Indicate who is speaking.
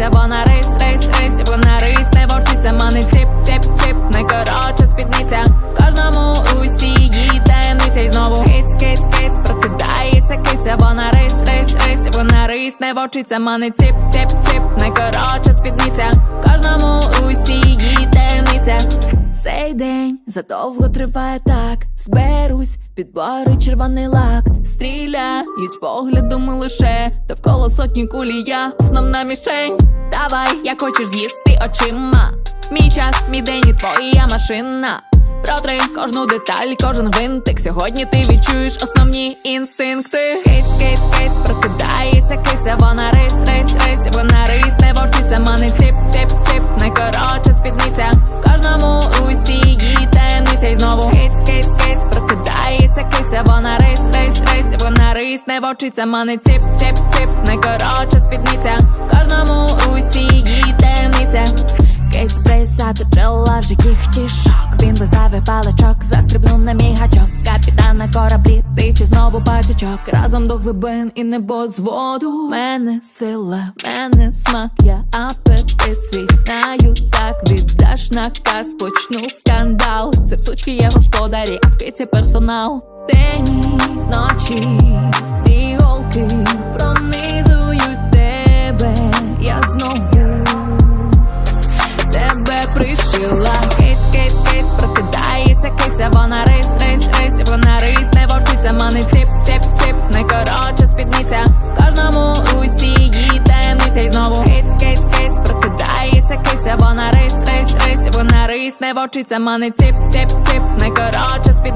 Speaker 1: вовчиця, вона рис, рис, рейс, вона рис не вовчиця, мани тип, тип, тип, найкоротша спідниця. В кожному усії таємниця і знову киць, киць, киць, прокидається киця, вона рис, рейс, рейс, вона рис не вовчиця, мани тип, тип, тип, найкоротша спідниця. В кожному усії таємниця. Цей день задовго триває так, зберусь, підборю червоний лак, стріляють поглядом лише довкола сотні кулі я основна мішень. Давай, як хочеш з'їсти очима. Мій час, мій день і твоя машина. Протри кожну деталь, кожен гвинтик. Сьогодні ти відчуєш основні інстинкти. Киць, киць, киць, прокидається киця, вона рись, рись, рись, вона рись, не вовчиться, мане киця, вона рись, рись, рись, вона рись, не вовчиться, мане ціп, ціп, ціп, найкоротша спідниця. Кожному усі її таємниця. Кейт спрейса точила вже кіхтішок Він без зайвих паличок застрибнув на мій гачок. Капітан на кораблі, ти чи знову пацючок Разом до глибин і небо з воду Мене сила, мене смак, я апетит свій знаю. Так віддаш наказ, почну скандал. Це в сучки є господарі, а в киті персонал День і вночі. Ці голки пронизують тебе, я знову тебе пришила. Киць, киць, киць, прокидається киця. Вона рись, рись, рись, вона рись, не вовчиться Мани ціп, ціп, ціп, найкоротша спідниця. Кожному усі її таємниця. І знову киць, киць, киць, прокидається киця. Вона рись, рись, рись, вона рись, не вовчиться Мани ціп, ціп, ціп, найкоротша спідниця